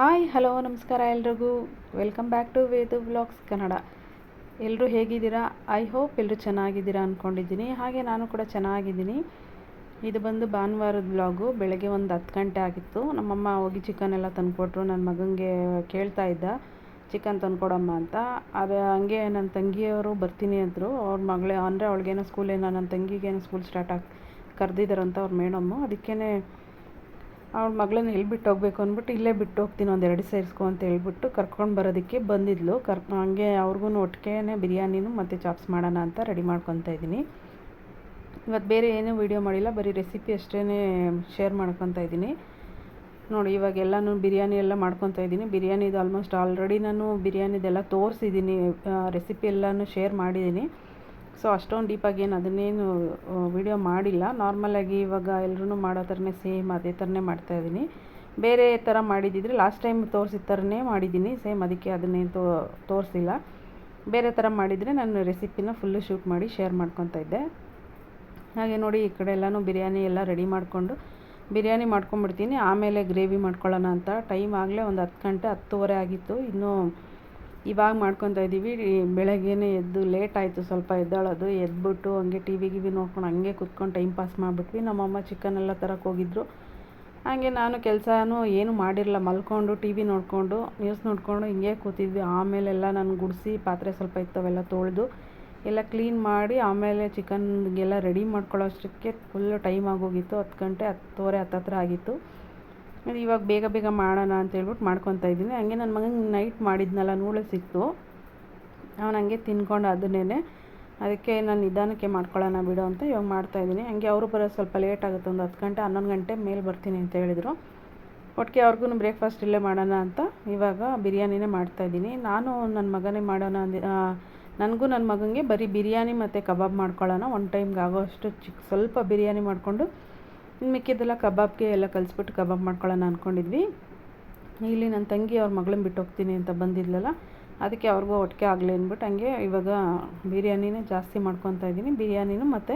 Hi, hello, ನಮಸ್ಕಾರ ಎಲ್ರಿಗೂ. Welcome back to Vedu vlogs Kannada ಎಲ್ಲರೂ ಹೇಗಿದ್ದೀರಾ? ಐ ಹೋಪ್ ಎಲ್ಲರೂ ಚೆನ್ನಾಗಿದ್ದೀರಾ ಅಂದ್ಕೊಂಡಿದ್ದೀನಿ ಹಾಗೆ ನಾನು ಕೂಡ ಚೆನ್ನಾಗಿದ್ದೀನಿ. ಇದು ಬಂದು ಭಾನುವಾರದ ಬ್ಲಾಗು ಬೆಳಗ್ಗೆ ಒಂದು ಹತ್ತು ಗಂಟೆ ಆಗಿತ್ತು. ನಮ್ಮಮ್ಮ ಹೋಗಿ ಚಿಕನ್ ಎಲ್ಲ ತಂದುಕೊಟ್ರು. ನನ್ನ ಮಗನಿಗೆ ಕೇಳ್ತಾ ಇದ್ದ ಚಿಕನ್ ತಂದುಕೊಡಮ್ಮ ಅಂತ. ಅದು ಹಂಗೆ ನನ್ನ ತಂಗಿಯವರು ಬರ್ತೀನಿ ಅಂದರು. ಅವ್ರ ಮಗಳೇ, ಅಂದರೆ ಅವಳಿಗೇನೋ ಸ್ಕೂಲೇನೋ ನನ್ನ ತಂಗಿಗೇನೋ ಸ್ಕೂಲ್ ಸ್ಟಾರ್ಟ್ ಆಗಿ ಕರೆದಿದ್ದಾರಂತ ಅವ್ರ ಮೇಡಮ್ಮು. ಅದಕ್ಕೇ ಅವಳ ಮಗಳನ್ನ ಎಲ್ಲಿ ಬಿಟ್ಟು ಹೋಗ್ಬೇಕು ಅಂದ್ಬಿಟ್ಟು ಇಲ್ಲೇ ಬಿಟ್ಟು ಹೋಗ್ತೀನಿ ಒಂದು ಎರಡು ಸೇರಿಸ್ಕೊ ಅಂತ ಹೇಳ್ಬಿಟ್ಟು ಕರ್ಕೊಂಡು ಬರೋದಕ್ಕೆ ಬಂದಿದ್ಲು. ಕರ್ ಹಂಗೆ ಅವ್ರಿಗೂ ಒಟ್ಟಿಗೆ ಬಿರಿಯಾನಿನೂ ಮತ್ತು ಚಾಪ್ಸ್ ಮಾಡೋಣ ಅಂತ ರೆಡಿ ಮಾಡ್ಕೊತಾ ಇದ್ದೀನಿ. ಇವತ್ತು ಬೇರೆ ಏನೂ ವೀಡಿಯೋ ಮಾಡಿಲ್ಲ, ಬರೀ ರೆಸಿಪಿ ಅಷ್ಟೇ ಶೇರ್ ಮಾಡ್ಕೊತಾ ಇದ್ದೀನಿ. ನೋಡಿ, ಇವಾಗ ಎಲ್ಲನೂ ಬಿರಿಯಾನಿ ಎಲ್ಲ ಮಾಡ್ಕೊತಾ ಇದ್ದೀನಿ. ಬಿರಿಯಾನಿದು ಆಲ್ಮೋಸ್ಟ್ ಆಲ್ರೆಡಿ ನಾನು ಬಿರಿಯಾನಿದೆಲ್ಲ ತೋರಿಸಿದ್ದೀನಿ ರೆಸಿಪಿ ಎಲ್ಲನೂ ಶೇರ್ ಮಾಡಿದ್ದೀನಿ. ಸೊ ಅಷ್ಟೊಂದು ಡೀಪಾಗಿ ಏನು ಅದನ್ನೇನು ವಿಡಿಯೋ ಮಾಡಿಲ್ಲ. ನಾರ್ಮಲಾಗಿ ಇವಾಗ ಎಲ್ಲರೂ ಮಾಡೋ ಥರನೇ ಸೇಮ್ ಅದೇ ಥರನೇ ಮಾಡ್ತಾಯಿದ್ದೀನಿ ಬೇರೆ ಥರ ಮಾಡಿದ್ದಿದ್ರೆ ಲಾಸ್ಟ್ ಟೈಮ್ ತೋರಿಸಿದ ಥರನೇ ಮಾಡಿದ್ದೀನಿ. ಸೇಮ್ ಅದಕ್ಕೆ ಅದನ್ನೇನು ತೋ, ತೋರಿಸಿಲ್ಲ. ಬೇರೆ ಥರ ಮಾಡಿದರೆ ನಾನು ರೆಸಿಪಿನ ಫುಲ್ಲು ಶೂಟ್ ಮಾಡಿ ಶೇರ್ ಮಾಡ್ಕೊತಾ ಇದ್ದೆ. ಹಾಗೆ ನೋಡಿ ಈ ಕಡೆ ಎಲ್ಲನೂ ಬಿರಿಯಾನಿ ಎಲ್ಲ ರೆಡಿ ಮಾಡಿಕೊಂಡು, ಬಿರಿಯಾನಿ ಮಾಡ್ಕೊಂಬಿಡ್ತೀನಿ ಆಮೇಲೆ ಗ್ರೇವಿ ಮಾಡ್ಕೊಳ್ಳೋಣ ಅಂತ. ಟೈಮ್ ಆಗಲೇ ಒಂದು ಹತ್ತು ಗಂಟೆ ಹತ್ತುವರೆ ಆಗಿತ್ತು. ಇನ್ನೂ ಇವಾಗ ಮಾಡ್ಕೊತಾ ಇದ್ದೀವಿ. ಬೆಳಗ್ಗೆನೇ ಎದ್ದು ಲೇಟ್ ಆಯಿತು, ಸ್ವಲ್ಪ ಎದ್ದೇಳೋದು ಎದ್ದುಬಿಟ್ಟು ಹಂಗೆ ಟಿ ವಿ ಗಿವಿ ನೋಡ್ಕೊಂಡು ಹಂಗೆ ಕುತ್ಕೊಂಡು ಟೈಮ್ ಪಾಸ್ ಮಾಡಿಬಿಟ್ವಿ. ನಮ್ಮಮ್ಮ ಚಿಕನ್ ಎಲ್ಲ ತರಕ್ಕೆ ಹೋಗಿದ್ರು. ಹಾಗೆ ನಾನು ಕೆಲಸನೂ ಏನು ಮಾಡಿರಲ್ಲ ಮಲ್ಕೊಂಡು ಟಿ ವಿ ನೋಡಿಕೊಂಡು ನ್ಯೂಸ್ ನೋಡಿಕೊಂಡು ಹಿಂಗೆ ಕೂತಿದ್ವಿ. ಆಮೇಲೆಲ್ಲ ನಾನು ಗುಡಿಸಿ, ಪಾತ್ರೆ ಸ್ವಲ್ಪ ಇತ್ತವೆಲ್ಲ ತೊಳೆದು ಎಲ್ಲ ಕ್ಲೀನ್ ಮಾಡಿ, ಆಮೇಲೆ ಚಿಕನ್ಗೆಲ್ಲ ರೆಡಿ ಮಾಡ್ಕೊಳ್ಳೋ ಅಷ್ಟಕ್ಕೆ ಫುಲ್ಲು ಟೈಮ್ ಆಗೋಗಿತ್ತು. ಹತ್ತು ಗಂಟೆ ಹತ್ತುವರೆ ಹತ್ತತ್ರ ಆಗಿತ್ತು. ಇವಾಗ ಬೇಗ ಬೇಗ ಮಾಡೋಣ ಅಂತ ಹೇಳ್ಬಿಟ್ಟು ಮಾಡ್ಕೊತಾ ಇದ್ದೀನಿ. ಹಂಗೆ ನನ್ನ ಮಗನಿಗೆ ನೈಟ್ ಮಾಡಿದ್ನಲ್ಲ ನೂಳೆ ಸಿಕ್ತು. ಅವನು ಹಂಗೆ ತಿನ್ಕೊಂಡು ಅದನ್ನೇ ಅದಕ್ಕೆ ನಾನು ನಿಧಾನಕ್ಕೆ ಮಾಡ್ಕೊಳ್ಳೋಣ ಬಿಡು ಅಂತ ಇವಾಗ ಮಾಡ್ತಾಯಿದ್ದೀನಿ ಹಂಗೆ ಅವರು ಬರೋದು ಸ್ವಲ್ಪ ಲೇಟ್ ಆಗುತ್ತೆ, ಒಂದು ಹತ್ತು ಗಂಟೆ, ಹನ್ನೊಂದು ಗಂಟೆ ಮೇಲೆ ಬರ್ತೀನಿ ಅಂತ ಹೇಳಿದರು. ಒಟ್ಟಿಗೆ ಅವ್ರಿಗೂ ಬ್ರೇಕ್ಫಾಸ್ಟ್ ಇಲ್ಲೇ ಮಾಡೋಣ ಅಂತ ಇವಾಗ ಬಿರಿಯಾನಿನೇ ಮಾಡ್ತಾಯಿದ್ದೀನಿ ನಾನು ನನ್ನ ಮಗನೇ ಮಾಡೋಣ ಅಂದ ನನಗೂ ನನ್ನ ಮಗನಿಗೆ ಬರೀ ಬಿರಿಯಾನಿ ಮತ್ತು ಕಬಾಬ್ ಮಾಡ್ಕೊಳ್ಳೋಣ. ಒನ್ ಟೈಮ್ಗೆ ಆಗೋಷ್ಟು ಚಿಕ್ಕ ಸ್ವಲ್ಪ ಬಿರಿಯಾನಿ ಮಾಡಿಕೊಂಡು ಮಿಕ್ಕಿದ್ದೆಲ್ಲ ಕಬಾಬ್ಗೆ ಎಲ್ಲ ಕಲಿಸ್ಬಿಟ್ಟು ಕಬಾಬ್ ಮಾಡ್ಕೊಳ್ಳೋಣ ಅಂದ್ಕೊಂಡಿದ್ವಿ ಇಲ್ಲಿ ನನ್ನ ತಂಗಿ ಅವ್ರ ಮಗಳನ್ನ ಬಿಟ್ಟು ಹೋಗ್ತೀನಿ ಅಂತ ಬಂದಿದ್ಲಲ್ಲ, ಅದಕ್ಕೆ ಅವ್ರಿಗೂ ಒಟ್ಟಿಗೆ ಆಗಲಿ ಅಂದ್ಬಿಟ್ಟು ಹಂಗೆ ಇವಾಗ ಬಿರಿಯಾನಿನೇ ಜಾಸ್ತಿ ಮಾಡ್ಕೊತಾ ಇದ್ದೀನಿ. ಬಿರಿಯಾನಿನೂ ಮತ್ತು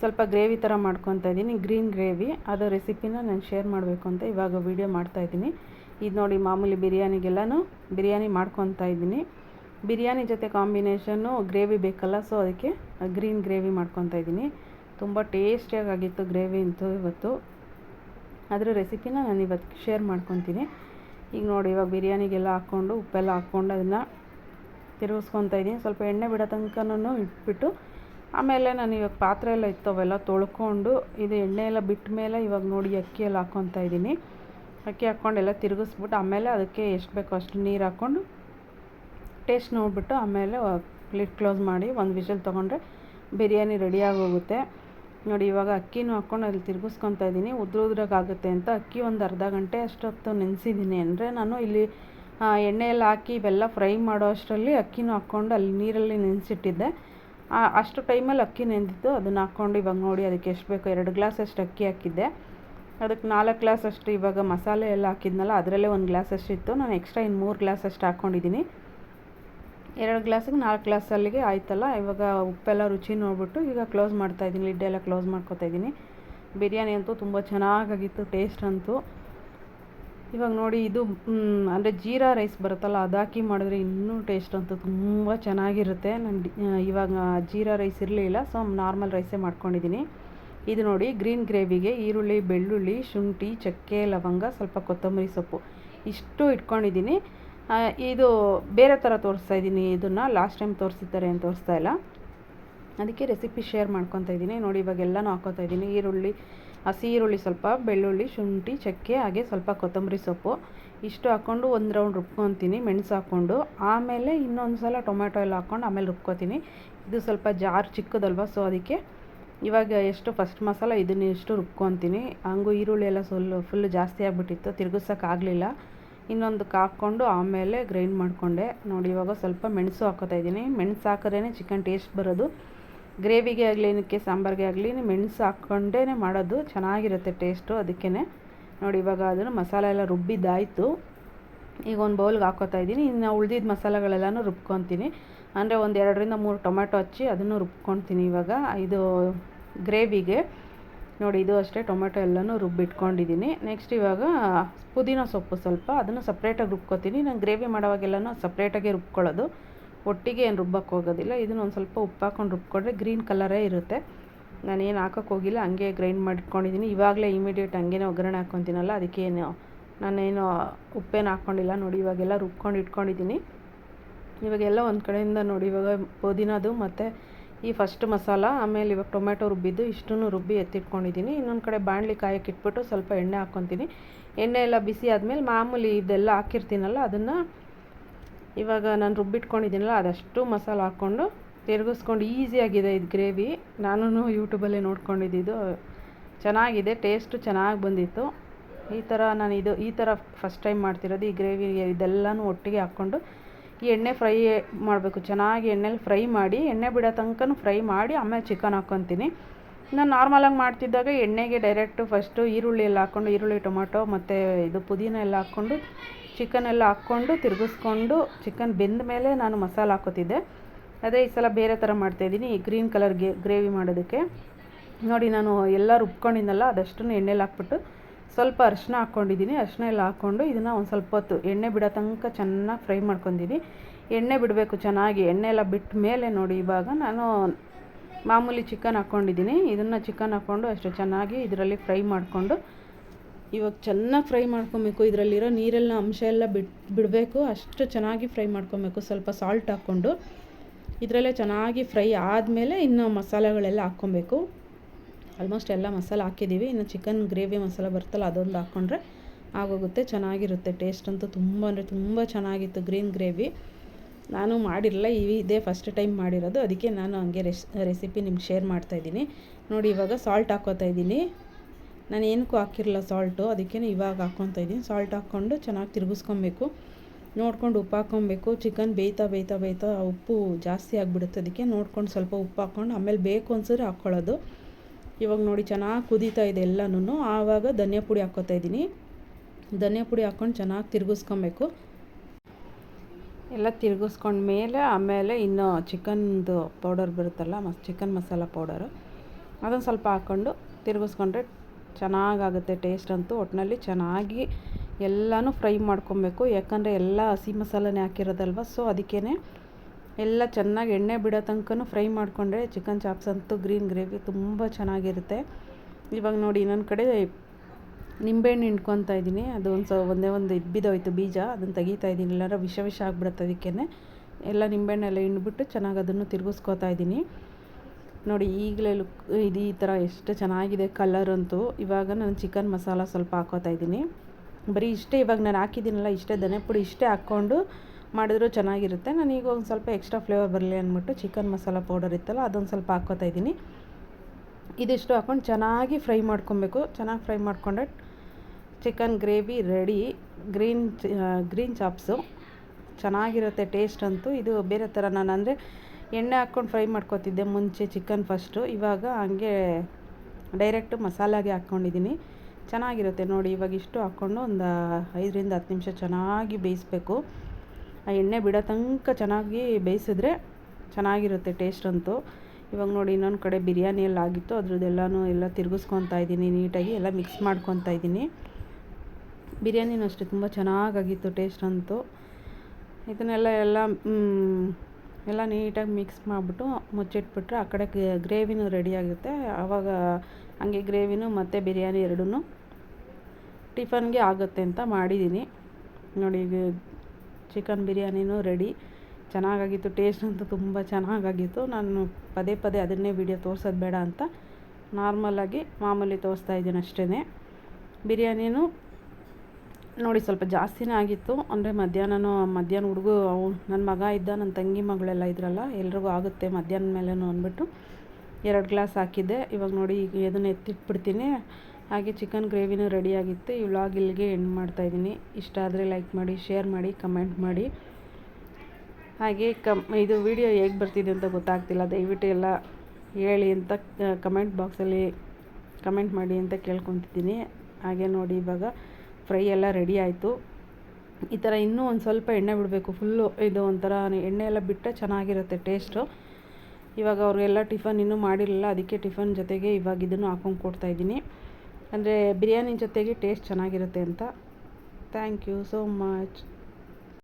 ಸ್ವಲ್ಪ ಗ್ರೇವಿ ಥರ ಮಾಡ್ಕೊತಾ ಇದ್ದೀನಿ, ಗ್ರೀನ್ ಗ್ರೇವಿ. ಅದು ರೆಸಿಪಿನ ನಾನು ಶೇರ್ ಮಾಡಬೇಕು ಅಂತ ಇವಾಗ ವೀಡಿಯೋ ಮಾಡ್ತಾಯಿದ್ದೀನಿ ಇದು ನೋಡಿ ಮಾಮೂಲಿ ಬಿರಿಯಾನಿಗೆಲ್ಲನೂ ಬಿರಿಯಾನಿ ಮಾಡ್ಕೊತಾ ಇದ್ದೀನಿ. ಬಿರಿಯಾನಿ ಜೊತೆ ಕಾಂಬಿನೇಷನ್ನು ಗ್ರೇವಿ ಬೇಕಲ್ಲ, ಸೊ ಅದಕ್ಕೆ ಗ್ರೀನ್ ಗ್ರೇವಿ ಮಾಡ್ಕೊತಾ ಇದ್ದೀನಿ. ತುಂಬ ಟೇಸ್ಟಿಯಾಗಿ ಆಗಿತ್ತು ಗ್ರೇವಿ ಅಂತೂ ಇವತ್ತು. ಅದರ ರೆಸಿಪಿನ ನಾನು ಇವತ್ತು ಶೇರ್ ಮಾಡ್ಕೊತೀನಿ. ಈಗ ನೋಡಿ, ಇವಾಗ ಬಿರಿಯಾನಿಗೆಲ್ಲ ಹಾಕ್ಕೊಂಡು, ಉಪ್ಪೆಲ್ಲ ಹಾಕ್ಕೊಂಡು ಅದನ್ನು ತಿರುಗಿಸ್ಕೊತಾ ಇದ್ದೀನಿ. ಸ್ವಲ್ಪ ಎಣ್ಣೆ ಬಿಡೋ ತನಕನೂ ಇಟ್ಬಿಟ್ಟು, ಆಮೇಲೆ ನಾನು ಇವಾಗ ಪಾತ್ರೆ ಎಲ್ಲ ಇತ್ತು ಅವೆಲ್ಲ ತೊಳ್ಕೊಂಡು, ಇದು ಎಣ್ಣೆ ಎಲ್ಲ ಬಿಟ್ಟ ಮೇಲೆ ಇವಾಗ ನೋಡಿ ಅಕ್ಕಿ ಎಲ್ಲ ಹಾಕ್ಕೊತಾ ಇದ್ದೀನಿ. ಅಕ್ಕಿ ಹಾಕ್ಕೊಂಡು ಎಲ್ಲ ತಿರುಗಿಸ್ಬಿಟ್ಟು, ಆಮೇಲೆ ಅದಕ್ಕೆ ಎಷ್ಟು ಬೇಕೋ ಅಷ್ಟು ನೀರು ಹಾಕ್ಕೊಂಡು, ಟೇಸ್ಟ್ ನೋಡಿಬಿಟ್ಟು ಆಮೇಲೆ ಪ್ಲೇಟ್ ಕ್ಲೋಸ್ ಮಾಡಿ, ಒಂದು ವಿಷಲ್ ತೊಗೊಂಡ್ರೆ ಬಿರಿಯಾನಿ ರೆಡಿಯಾಗಿ ಹೋಗುತ್ತೆ ನೋಡಿ, ಇವಾಗ ಅಕ್ಕಿನೂ ಹಾಕ್ಕೊಂಡು ಅಲ್ಲಿ ತಿರುಗಿಸ್ಕೊತಾ ಇದ್ದೀನಿ. ಉದ್ರ ಉದ್ರಾಗುತ್ತೆ ಅಂತ ಅಕ್ಕಿ ಒಂದು ಅರ್ಧ ಗಂಟೆ ಅಷ್ಟೊತ್ತು ನೆನೆಸಿದ್ದೀನಿ. ಅಂದರೆ ನಾನು ಇಲ್ಲಿ ಎಣ್ಣೆಯಲ್ಲಿ ಹಾಕಿ ಇವೆಲ್ಲ ಫ್ರೈ ಮಾಡೋ ಅಷ್ಟರಲ್ಲಿ ಅಕ್ಕಿನೂ ಹಾಕ್ಕೊಂಡು ಅಲ್ಲಿ ನೀರಲ್ಲಿ ನೆನೆಸಿಟ್ಟಿದ್ದೆ. ಅಷ್ಟು ಟೈಮಲ್ಲಿ ಅಕ್ಕಿ ನೆಂದಿತ್ತು. ಅದನ್ನು ಹಾಕ್ಕೊಂಡು ಇವಾಗ ನೋಡಿ, ಅದಕ್ಕೆ ಎಷ್ಟು ಬೇಕು ಎರಡು ಗ್ಲಾಸ್ ಅಷ್ಟು ಅಕ್ಕಿ ಹಾಕಿದ್ದೆ. ಅದಕ್ಕೆ ನಾಲ್ಕು ಗ್ಲಾಸ್ ಅಷ್ಟು ಇವಾಗ ಮಸಾಲೆ ಎಲ್ಲ ಹಾಕಿದ್ನಲ್ಲ, ಅದರಲ್ಲೇ ಒಂದು ಗ್ಲಾಸ್ ಅಷ್ಟು ಇತ್ತು. ನಾನು ಎಕ್ಸ್ಟ್ರಾ ಇನ್ನು ಮೂರು ಗ್ಲಾಸ್ ಅಷ್ಟು ಹಾಕ್ಕೊಂಡಿದ್ದೀನಿ ಎರಡು ಗ್ಲಾಸಿಗೆ ನಾಲ್ಕು ಗ್ಲಾಸ್ ಅಲ್ಲಿಗೆ ಆಯ್ತಲ್ಲ, ಇವಾಗ ಉಪ್ಪೆಲ್ಲ ರುಚಿ ನೋಡಿಬಿಟ್ಟು ಈಗ ಕ್ಲೋಸ್ ಮಾಡ್ತಾಯಿದ್ದೀನಿ ಲಿಡ್ಡೆಲ್ಲ ಕ್ಲೋಸ್ ಮಾಡ್ಕೊತಾ ಇದ್ದೀನಿ. ಬಿರಿಯಾನಿ ಅಂತೂ ತುಂಬ ಚೆನ್ನಾಗಾಗಿತ್ತು ಟೇಸ್ಟ್ ಅಂತೂ. ಇವಾಗ ನೋಡಿ ಇದು ಅಂದರೆ ಜೀರಾ ರೈಸ್ ಬರುತ್ತಲ್ಲ ಅದು ಹಾಕಿ ಮಾಡಿದ್ರೆ ಇನ್ನೂ ಟೇಸ್ಟ್ ಅಂತೂ ತುಂಬ ಚೆನ್ನಾಗಿರುತ್ತೆ. ನಾನು ಇವಾಗ ಜೀರಾ ರೈಸ್ ಇರಲಿಲ್ಲ ಸೊ ನಾರ್ಮಲ್ ರೈಸೇ ಮಾಡ್ಕೊಂಡಿದ್ದೀನಿ. ಇದು ನೋಡಿ ಗ್ರೀನ್ ಗ್ರೇವಿಗೆ ಈರುಳ್ಳಿ, ಬೆಳ್ಳುಳ್ಳಿ, ಶುಂಠಿ, ಚಕ್ಕೆ, ಲವಂಗ, ಸ್ವಲ್ಪ ಕೊತ್ತಂಬರಿ ಸೊಪ್ಪು. ಇಷ್ಟು ಇಟ್ಕೊಂಡಿದ್ದೀನಿ. ಇದು ಬೇರೆ ಥರ ತೋರಿಸ್ತಾ ಇದ್ದೀನಿ, ಇದನ್ನು ಲಾಸ್ಟ್ ಟೈಮ್ ತೋರಿಸಿದ್ದಾರೆ ಅಂತ ತೋರಿಸ್ತಾ ಇಲ್ಲ. ಅದಕ್ಕೆ ರೆಸಿಪಿ ಶೇರ್ ಮಾಡ್ಕೊತಾ ಇದ್ದೀನಿ. ನೋಡಿ ಇವಾಗ ಎಲ್ಲನೂ ಹಾಕೋತಾ ಇದ್ದೀನಿ. ಈರುಳ್ಳಿ ಹಸಿ ಈರುಳ್ಳಿ ಸ್ವಲ್ಪ, ಬೆಳ್ಳುಳ್ಳಿ, ಶುಂಠಿ, ಚಕ್ಕೆ, ಹಾಗೆ ಸ್ವಲ್ಪ ಕೊತ್ತಂಬರಿ ಸೊಪ್ಪು. ಇಷ್ಟು ಹಾಕ್ಕೊಂಡು ಒಂದು ರೌಂಡ್ ರುಬ್ಕೊತೀನಿ, ಮೆಣಸು ಹಾಕ್ಕೊಂಡು ಆಮೇಲೆ ಇನ್ನೊಂದು ಸಲ ಟೊಮ್ಯಾಟೊ ಎಲ್ಲ ಹಾಕ್ಕೊಂಡು ಆಮೇಲೆ ರುಬ್ಕೊತೀನಿ. ಇದು ಸ್ವಲ್ಪ ಜಾರ್ ಚಿಕ್ಕದಲ್ವ ಸೊ ಅದಕ್ಕೆ ಇವಾಗ ಎಷ್ಟು ಫಸ್ಟ್ ಮಸಾಲ ಇದನ್ನ ಎಷ್ಟು ರುಬ್ಕೊತೀನಿ. ಹಂಗೂ ಈರುಳ್ಳಿ ಎಲ್ಲ ಸ್ವಲ್ಪ ಫುಲ್ ಜಾಸ್ತಿ ಆಗಿಬಿಟ್ಟಿತ್ತು. ತಿರುಗಿಸೋಕ್ಕಾಗಲಿಲ್ಲ ಇನ್ನೊಂದಕ್ಕೆ ಹಾಕ್ಕೊಂಡು ಆಮೇಲೆ ಗ್ರೈಂಡ್ ಮಾಡಿಕೊಂಡೆ. ನೋಡಿ, ಇವಾಗ ಸ್ವಲ್ಪ ಮೆಣಸು ಹಾಕೋತಾ ಇದ್ದೀನಿ. ಮೆಣಸು ಹಾಕಿದ್ರೇ ಚಿಕನ್ ಟೇಸ್ಟ್ ಬರೋದು. ಗ್ರೇವಿಗೆ ಆಗಲಿ, ಏನಕ್ಕೆ ಸಾಂಬಾರಿಗೆ ಆಗಲಿ ಮೆಣಸು ಹಾಕ್ಕೊಂಡೇ ಮಾಡೋದು. ಚೆನ್ನಾಗಿರುತ್ತೆ ಟೇಸ್ಟು ಅದಕ್ಕೇ ನೋಡಿ, ಇವಾಗ ಅದನ್ನು ಮಸಾಲೆ ಎಲ್ಲ ರುಬ್ಬಿದ್ದಾಯಿತು. ಈಗ ಒಂದು ಬೌಲ್ಗೆ ಹಾಕೋತಾ ಇದ್ದೀನಿ. ಇನ್ನು ಉಳ್ದಿದ್ದ ಮಸಾಲೆಗಳೆಲ್ಲನೂ ರುಬ್ಕೊತೀನಿ. ಅಂದರೆ ಒಂದು ಎರಡರಿಂದ ಮೂರು ಟೊಮ್ಯಾಟೊ ಹಚ್ಚಿ ಅದನ್ನು ರುಬ್ಕೊತೀನಿ ಇವಾಗ. ಇದು ಗ್ರೇವಿಗೆ. ನೋಡಿ, ಇದು ಅಷ್ಟೇ, ಟೊಮೆಟೊ ಎಲ್ಲನೂ ರುಬ್ಬಿಟ್ಕೊಂಡಿದ್ದೀನಿ. ನೆಕ್ಸ್ಟ್ ಇವಾಗ ಪುದೀನ ಸೊಪ್ಪು ಸ್ವಲ್ಪ, ಅದನ್ನು ಸಪ್ರೇಟಾಗಿ ರುಬ್ಕೊತೀನಿ. ನಾನು ಗ್ರೇವಿ ಮಾಡೋವಾಗೆಲ್ಲನೂ ಸಪ್ರೇಟಾಗೆ ರುಬ್ಕೊಳ್ಳೋದು. ಒಟ್ಟಿಗೆ ಏನು ರುಬ್ಬಕ್ಕೆ ಹೋಗೋದಿಲ್ಲ. ಇದನ್ನ ಒಂದು ಸ್ವಲ್ಪ ಉಪ್ಪು ಹಾಕೊಂಡು ರುಬ್ಕೊಂಡ್ರೆ ಗ್ರೀನ್ ಕಲರೇ ಇರುತ್ತೆ. ನಾನೇನು ಹಾಕೋಕ್ಕೆ ಹೋಗಿಲ್ಲ, ಹಂಗೆ ಗ್ರೈಂಡ್ ಮಾಡಿಟ್ಕೊಂಡಿದ್ದೀನಿ ಇವಾಗಲೇ ಇಮಿಡಿಯೇಟ್ ಹಂಗೇನೆ ಒಗ್ಗರಣೆ ಹಾಕ್ಕೊತೀನಲ್ಲ ಅದಕ್ಕೇನು ನಾನೇನು ಉಪ್ಪೇನು ಹಾಕ್ಕೊಂಡಿಲ್ಲ ನೋಡಿ, ಇವಾಗೆಲ್ಲ ರುಬ್ಕೊಂಡು ಇಟ್ಕೊಂಡಿದ್ದೀನಿ ಇವಾಗೆಲ್ಲ ಒಂದು ಕಡೆಯಿಂದ ನೋಡಿ, ಇವಾಗ ಪುದೀನದು ಮತ್ತು ಈ ಫಸ್ಟ್ ಮಸಾಲ, ಆಮೇಲೆ ಇವಾಗ ಟೊಮೆಟೊ ರುಬ್ಬಿದ್ದು, ಇಷ್ಟನ್ನು ರುಬ್ಬಿ ಎತ್ತಿಟ್ಕೊಂಡಿದ್ದೀನಿ. ಇನ್ನೊಂದು ಕಡೆ ಬಾಣಲಿ ಕಾಯಕ್ಕೆ ಇಟ್ಬಿಟ್ಟು ಸ್ವಲ್ಪ ಎಣ್ಣೆ ಹಾಕ್ಕೊತೀನಿ. ಎಣ್ಣೆ ಎಲ್ಲ ಬಿಸಿ ಆದಮೇಲೆ ಮಾಮೂಲಿ ಇದೆಲ್ಲ ಹಾಕಿರ್ತೀನಲ್ಲ, ಅದನ್ನು ಇವಾಗ ನಾನು ರುಬ್ಬಿಟ್ಕೊಂಡಿದ್ದೀನಲ್ಲ, ಅದಷ್ಟು ಮಸಾಲ ಹಾಕ್ಕೊಂಡು ತಿರುಗಿಸ್ಕೊಂಡು ಈಸಿಯಾಗಿದೆ ಇದು ಗ್ರೇವಿ. ನಾನು ಯೂಟ್ಯೂಬಲ್ಲೇ ನೋಡ್ಕೊಂಡಿದ್ದು ಚೆನ್ನಾಗಿದೆ ಟೇಸ್ಟು ಚೆನ್ನಾಗಿ ಬಂದಿತ್ತು. ಈ ಥರ ನಾನು ಇದು, ಈ ಥರ ಫಸ್ಟ್ ಟೈಮ್ ಮಾಡ್ತಿರೋದು ಈ ಗ್ರೇವಿ ಇದೆಲ್ಲನೂ ಒಟ್ಟಿಗೆ ಹಾಕ್ಕೊಂಡು ಈ ಎಣ್ಣೆ ಫ್ರೈ ಮಾಡಬೇಕು. ಚೆನ್ನಾಗಿ ಎಣ್ಣೆಲಿ ಫ್ರೈ ಮಾಡಿ, ಎಣ್ಣೆ ಬಿಡೋ ತನಕ ಫ್ರೈ ಮಾಡಿ, ಆಮೇಲೆ ಚಿಕನ್ ಹಾಕ್ಕೊತೀನಿ ನಾನು ನಾರ್ಮಲಾಗಿ ಮಾಡ್ತಿದ್ದಾಗ ಎಣ್ಣೆಗೆ ಡೈರೆಕ್ಟು ಫಸ್ಟು ಈರುಳ್ಳಿ ಎಲ್ಲ ಹಾಕ್ಕೊಂಡು ಈರುಳ್ಳಿ, ಟೊಮೊಟೊ ಮತ್ತು ಇದು ಪುದೀನ ಎಲ್ಲ ಹಾಕ್ಕೊಂಡು ಚಿಕನ್ ಎಲ್ಲ ಹಾಕ್ಕೊಂಡು ತಿರುಗಿಸ್ಕೊಂಡು ಚಿಕನ್ ಬೆಂದ ಮೇಲೆ ನಾನು ಮಸಾಲೆ ಹಾಕೋತಿದ್ದೆ. ಅದೇ ಈ ಸಲ ಬೇರೆ ಥರ ಮಾಡ್ತಾಯಿದ್ದೀನಿ ಈ ಗ್ರೀನ್ ಕಲರ್ ಗ್ರೇವಿ ಮಾಡೋದಕ್ಕೆ. ನೋಡಿ ನಾನು ಎಲ್ಲ ರುಬ್ಕೊಂಡಿದ್ದಲ್ಲ ಅದಷ್ಟನ್ನು ಎಣ್ಣೆಲಿ ಹಾಕ್ಬಿಟ್ಟು ಸ್ವಲ್ಪ ಅರಿಶಿನ ಹಾಕ್ಕೊಂಡಿದ್ದೀನಿ. ಅರಿಶಿನ ಎಲ್ಲ ಹಾಕ್ಕೊಂಡು ಇದನ್ನು ಒಂದು ಸ್ವಲ್ಪ ಹೊತ್ತು ಎಣ್ಣೆ ಬಿಡೋ ತನಕ ಚೆನ್ನಾಗಿ ಫ್ರೈ ಮಾಡ್ಕೊಂಡಿದ್ದೀನಿ ಎಣ್ಣೆ ಬಿಡಬೇಕು ಚೆನ್ನಾಗಿ. ಎಣ್ಣೆ ಎಲ್ಲ ಬಿಟ್ಟ ಮೇಲೆ ನೋಡಿ ಇವಾಗ ನಾನು ಮಾಮೂಲಿ ಚಿಕನ್ ಹಾಕ್ಕೊಂಡಿದ್ದೀನಿ. ಇದನ್ನು ಚಿಕನ್ ಹಾಕ್ಕೊಂಡು ಅಷ್ಟು ಚೆನ್ನಾಗಿ ಇದರಲ್ಲಿ ಫ್ರೈ ಮಾಡಿಕೊಂಡು ಇವಾಗ ಚೆನ್ನಾಗಿ ಫ್ರೈ ಮಾಡ್ಕೊಬೇಕು. ಇದರಲ್ಲಿರೋ ನೀರೆಲ್ಲ ಅಂಶ ಎಲ್ಲ ಬಿಟ್ಟು ಬಿಡಬೇಕು. ಅಷ್ಟು ಚೆನ್ನಾಗಿ ಫ್ರೈ ಮಾಡ್ಕೊಬೇಕು. ಸ್ವಲ್ಪ ಸಾಲ್ಟ್ ಹಾಕ್ಕೊಂಡು ಇದರಲ್ಲೇ ಚೆನ್ನಾಗಿ ಫ್ರೈ ಆದಮೇಲೆ ಇನ್ನು ಮಸಾಲೆಗಳೆಲ್ಲ ಹಾಕ್ಕೊಬೇಕು. ಆಲ್ಮೋಸ್ಟ್ ಎಲ್ಲ ಮಸಾಲ ಹಾಕಿದ್ದೀವಿ. ಇನ್ನು ಚಿಕನ್ ಗ್ರೇವಿ ಮಸಾಲ ಬರ್ತಲ್ಲ ಅದೊಂದು ಹಾಕ್ಕೊಂಡ್ರೆ ಆಗೋಗುತ್ತೆ, ಚೆನ್ನಾಗಿರುತ್ತೆ ಟೇಸ್ಟ್ ಅಂತೂ ತುಂಬ ಅಂದರೆ ತುಂಬ ಚೆನ್ನಾಗಿತ್ತು ಗ್ರೀನ್ ಗ್ರೇವಿ. ನಾನು ಮಾಡಿರಲಿಲ್ಲ ಇದೇ ಫಸ್ಟ್ ಟೈಮ್ ಮಾಡಿರೋದು. ಅದಕ್ಕೆ ನಾನು ಹಂಗೆ ರೆಸ್ ರೆಸಿಪಿ ನಿಮ್ಗೆ ಶೇರ್ ಮಾಡ್ತಾಯಿದ್ದೀನಿ ನೋಡಿ, ಇವಾಗ ಸಾಲ್ಟ್ ಹಾಕ್ಕೋತಾ ಇದ್ದೀನಿ. ನಾನು ಏನಕ್ಕೂ ಹಾಕಿರಲ್ಲ ಸಾಲ್ಟು ಅದಕ್ಕೆ ಇವಾಗ ಹಾಕ್ಕೊತಾ ಇದ್ದೀನಿ. ಸಾಲ್ಟ್ ಹಾಕ್ಕೊಂಡು ಚೆನ್ನಾಗಿ ತಿರುಗಿಸ್ಕೊಬೇಕು. ನೋಡ್ಕೊಂಡು ಉಪ್ಪು ಹಾಕ್ಕೊಬೇಕು. ಚಿಕನ್ ಬೇಯ್ತಾ ಬೇಯ್ತಾ ಬೇಯ್ತಾ ಉಪ್ಪು ಜಾಸ್ತಿ ಆಗಿಬಿಡುತ್ತೆ. ಅದಕ್ಕೆ ನೋಡ್ಕೊಂಡು ಸ್ವಲ್ಪ ಉಪ್ಪು ಹಾಕ್ಕೊಂಡು, ಆಮೇಲೆ ಬೇಕು ಅನ್ಸಿದ್ರೆ ಹಾಕ್ಕೊಳ್ಳೋದು ಇವಾಗ ನೋಡಿ ಚೆನ್ನಾಗಿ ಕುದೀತಾ ಇದೆ ಎಲ್ಲನೂ ಆವಾಗ ಧನಿಯಾ ಪುಡಿ ಹಾಕ್ಕೋತಾ ಇದ್ದೀನಿ. ಧನಿಯಾ ಪುಡಿ ಹಾಕ್ಕೊಂಡು ಚೆನ್ನಾಗಿ ತಿರುಗಿಸ್ಕೊಬೇಕು. ಎಲ್ಲ ತಿರುಗಿಸ್ಕೊಂಡ ಮೇಲೆ ಆಮೇಲೆ ಇನ್ನು ಚಿಕನ್ದು ಪೌಡರ್ ಬರುತ್ತಲ್ಲ, ಮಸ್, ಚಿಕನ್ ಮಸಾಲ ಪೌಡರು. ಅದನ್ನು ಸ್ವಲ್ಪ ಹಾಕ್ಕೊಂಡು ತಿರುಗಿಸ್ಕೊಂಡ್ರೆ ಚೆನ್ನಾಗಾಗುತ್ತೆ ಟೇಸ್ಟ್ ಅಂತೂ. ಒಟ್ಟಿನಲ್ಲಿ ಚೆನ್ನಾಗಿ ಎಲ್ಲನೂ ಫ್ರೈ ಮಾಡ್ಕೊಬೇಕು. ಯಾಕಂದರೆ ಎಲ್ಲ ಹಸಿ ಮಸಾಲನೇ ಹಾಕಿರೋದಲ್ವ, ಸೊ ಅದಕ್ಕೇ ಎಲ್ಲ ಚೆನ್ನಾಗಿ ಎಣ್ಣೆ ಬಿಡೋ ತನಕನೂ ಫ್ರೈ ಮಾಡಿಕೊಂಡ್ರೆ ಚಿಕನ್ ಚಾಪ್ಸ್ ಅಂತೂ ಗ್ರೀನ್ ಗ್ರೇವಿ ತುಂಬ ಚೆನ್ನಾಗಿರುತ್ತೆ. ಇವಾಗ ನೋಡಿ ಇನ್ನೊಂದು ಕಡೆ ನಿಂಬೆಹಣ್ಣು ಹಿಂಡ್ಕೊತಾ ಇದ್ದೀನಿ. ಅದು ಒಂದು ಸ, ಒಂದೇ ಒಂದು ಇಬ್ಬಿದೋಯ್ತು ಬೀಜ. ಅದನ್ನು ತೆಗಿತಾ ಇದ್ದೀನಿ. ಇಲ್ಲಾಂದ್ರೆ ವಿಷ ವಿಷ ಆಗಿಬಿಡುತ್ತೆ ಅದಕ್ಕೇ ಎಲ್ಲ ನಿಂಬೆಹಣ್ಣೆಲ್ಲ ಹಿಂಡ್ಬಿಟ್ಟು ಚೆನ್ನಾಗಿ ಅದನ್ನು ತಿರುಗಿಸ್ಕೋತಾ ಇದ್ದೀನಿ. ನೋಡಿ ಈಗಲೇ ಲುಕ್ ಇದು ಈ ಥರ ಎಷ್ಟು ಚೆನ್ನಾಗಿದೆ ಕಲರ್ ಅಂತೂ. ಇವಾಗ ನಾನು ಚಿಕನ್ ಮಸಾಲ ಸ್ವಲ್ಪ ಹಾಕೋತಾ ಇದ್ದೀನಿ. ಬರೀ ಇಷ್ಟೇ ಇವಾಗ ನಾನು ಹಾಕಿದ್ದೀನಲ್ಲ, ಇಷ್ಟೇ ಧನೆ ಪುಡಿ ಇಷ್ಟೇ ಹಾಕ್ಕೊಂಡು ಮಾಡಿದ್ರೂ ಚೆನ್ನಾಗಿರುತ್ತೆ. ನಾನು ಈಗ ಒಂದು ಸ್ವಲ್ಪ ಎಕ್ಸ್ಟ್ರಾ ಫ್ಲೇವರ್ ಬರಲಿ ಅಂದ್ಬಿಟ್ಟು ಚಿಕನ್ ಮಸಾಲ ಪೌಡರ್ ಇತ್ತಲ್ಲ, ಅದೊಂದು ಸ್ವಲ್ಪ ಹಾಕ್ಕೋತಾ ಇದ್ದೀನಿ. ಇದಿಷ್ಟು ಹಾಕ್ಕೊಂಡು ಚೆನ್ನಾಗಿ ಫ್ರೈ ಮಾಡ್ಕೊಬೇಕು. ಚೆನ್ನಾಗಿ ಫ್ರೈ ಮಾಡಿಕೊಂಡ್ರೆ chicken gravy ready green green chops ಚೆನ್ನಾಗಿರುತ್ತೆ ಟೇಸ್ಟ್ ಅಂತೂ. ಇದು ಬೇರೆ ಥರ ನಾನು ಅಂದರೆ ಎಣ್ಣೆ ಹಾಕ್ಕೊಂಡು ಫ್ರೈ ಮಾಡ್ಕೊತಿದ್ದೆ ಮುಂಚೆ ಚಿಕನ್ ಫಸ್ಟು ಇವಾಗ ಹಂಗೆ ಡೈರೆಕ್ಟು ಮಸಾಲಾಗೆ ಹಾಕ್ಕೊಂಡಿದ್ದೀನಿ ಚೆನ್ನಾಗಿರುತ್ತೆ ನೋಡಿ ಇವಾಗ ಇಷ್ಟು ಹಾಕ್ಕೊಂಡು ಒಂದು ಐದರಿಂದ ಹತ್ತು ನಿಮಿಷ ಚೆನ್ನಾಗಿ ಬೇಯಿಸ್ಬೇಕು. ಆ ಎಣ್ಣೆ ಬಿಡೋ ತನಕ ಚೆನ್ನಾಗಿ ಬೇಯಿಸಿದ್ರೆ ಚೆನ್ನಾಗಿರುತ್ತೆ ಟೇಸ್ಟ್ ಅಂತೂ. ಇವಾಗ ನೋಡಿ ಇನ್ನೊಂದು ಕಡೆ ಬಿರಿಯಾನಿ ಎಲ್ಲ ಆಗಿತ್ತು, ಅದ್ರದ್ದೆಲ್ಲನೂ ಎಲ್ಲ ತಿರುಗಿಸ್ಕೊತಾ ಇದ್ದೀನಿ, ನೀಟಾಗಿ ಎಲ್ಲ ಮಿಕ್ಸ್ ಮಾಡ್ಕೊತಾ ಇದ್ದೀನಿ. ಬಿರಿಯಾನಿನೂ ಅಷ್ಟೇ, ತುಂಬ ಚೆನ್ನಾಗಾಗಿತ್ತು ಟೇಸ್ಟ್ ಅಂತೂ. ಇದನ್ನೆಲ್ಲ ಎಲ್ಲ ಎಲ್ಲ ನೀಟಾಗಿ ಮಿಕ್ಸ್ ಮಾಡಿಬಿಟ್ಟು ಮುಚ್ಚಿಟ್ಬಿಟ್ರೆ ಆ ಕಡೆ ಗ್ರೇವಿನೂ ರೆಡಿಯಾಗುತ್ತೆ ಆವಾಗ ಹಂಗೆ ಗ್ರೇವಿನೂ ಮತ್ತು ಬಿರಿಯಾನಿ ಎರಡೂ ಟಿಫನ್ಗೆ ಆಗುತ್ತೆ ಅಂತ ಮಾಡಿದ್ದೀನಿ. ನೋಡಿ, ಈಗ ಚಿಕನ್ ಬಿರಿಯಾನಿನೂ ರೆಡಿ. ಚೆನ್ನಾಗಾಗಿತ್ತು, ಟೇಸ್ಟ್ ಅಂತೂ ತುಂಬ ಚೆನ್ನಾಗಾಗಿತ್ತು. ನಾನು ಪದೇ ಪದೇ ಅದನ್ನೇ ವಿಡಿಯೋ ತೋರ್ಸೋದು ಬೇಡ ಅಂತ ನಾರ್ಮಲಾಗಿ ಮಾಮೂಲಿ ತೋರಿಸ್ತಾ ಇದ್ದೀನಿ ಅಷ್ಟೇ ಬಿರಿಯಾನಿನೂ ನೋಡಿ ಸ್ವಲ್ಪ ಜಾಸ್ತಿನೇ ಆಗಿತ್ತು. ಅಂದರೆ ಮಧ್ಯಾಹ್ನನೂ, ಮಧ್ಯಾಹ್ನ ಹುಡುಗ ನನ್ನ ಮಗ ಇದ್ದ ನನ್ನ ತಂಗಿ ಮಗಳೆಲ್ಲ ಇದ್ರಲ್ಲ, ಎಲ್ರಿಗೂ ಆಗುತ್ತೆ ಮಧ್ಯಾಹ್ನ ಮೇಲೆ ಅಂದ್ಬಿಟ್ಟು. ಎರಡು ಗ್ಲಾಸ್ ಹಾಕಿದ್ದೆ. ಇವಾಗ ನೋಡಿ ಈಗ ಇದನ್ನು ಎತ್ತಿಟ್ಬಿಡ್ತೀನಿ. ಹಾಗೆ ಚಿಕನ್ ಗ್ರೇವಿನೂ ರೆಡಿಯಾಗಿತ್ತು. ಈ ವ್ಲಾಗ್ ಇಲ್ಲಿಗೆ ಎಂಡ್ ಮಾಡ್ತಾಯಿದ್ದೀನಿ ಇಷ್ಟ ಆದರೆ ಲೈಕ್ ಮಾಡಿ ಶೇರ್ ಮಾಡಿ ಕಮೆಂಟ್ ಮಾಡಿ. ಹಾಗೆ ಕಮ್, ಇದು ವಿಡಿಯೋ ಹೇಗೆ ಬರ್ತಿದೆ ಅಂತ ಗೊತ್ತಾಗ್ತಿಲ್ಲ. ದಯವಿಟ್ಟು ಎಲ್ಲ ಹೇಳಿ ಅಂತ ಕಮೆಂಟ್ ಬಾಕ್ಸಲ್ಲಿ ಕಮೆಂಟ್ ಮಾಡಿ ಅಂತ ಕೇಳ್ಕೊತಿದ್ದೀನಿ. ಹಾಗೆ ನೋಡಿ ಇವಾಗ ಫ್ರೈ ಎಲ್ಲ ರೆಡಿ ಆಯಿತು. ಈ ಥರ ಇನ್ನೂ ಒಂದು ಸ್ವಲ್ಪ ಎಣ್ಣೆ ಬಿಡಬೇಕು. ಫುಲ್ಲು ಇದು ಒಂಥರ ಎಣ್ಣೆ ಎಲ್ಲ ಬಿಟ್ಟರೆ ಚೆನ್ನಾಗಿರುತ್ತೆ ಟೇಸ್ಟು ಇವಾಗ ಅವ್ರಿಗೆಲ್ಲ ಟಿಫನ್ ಇನ್ನೂ ಮಾಡಿರಲಿಲ್ಲ. ಅದಕ್ಕೆ ಟಿಫನ್ ಜೊತೆಗೆ ಇವಾಗ ಇದನ್ನು ಹಾಕೊಂಡು ಕೊಡ್ತಾಯಿದ್ದೀನಿ ಅಂದರೆ ಬಿರಿಯಾನಿ ಜೊತೆಗೆ ಟೇಸ್ಟ್ ಚೆನ್ನಾಗಿರುತ್ತೆ ಅಂತ. Thank you so much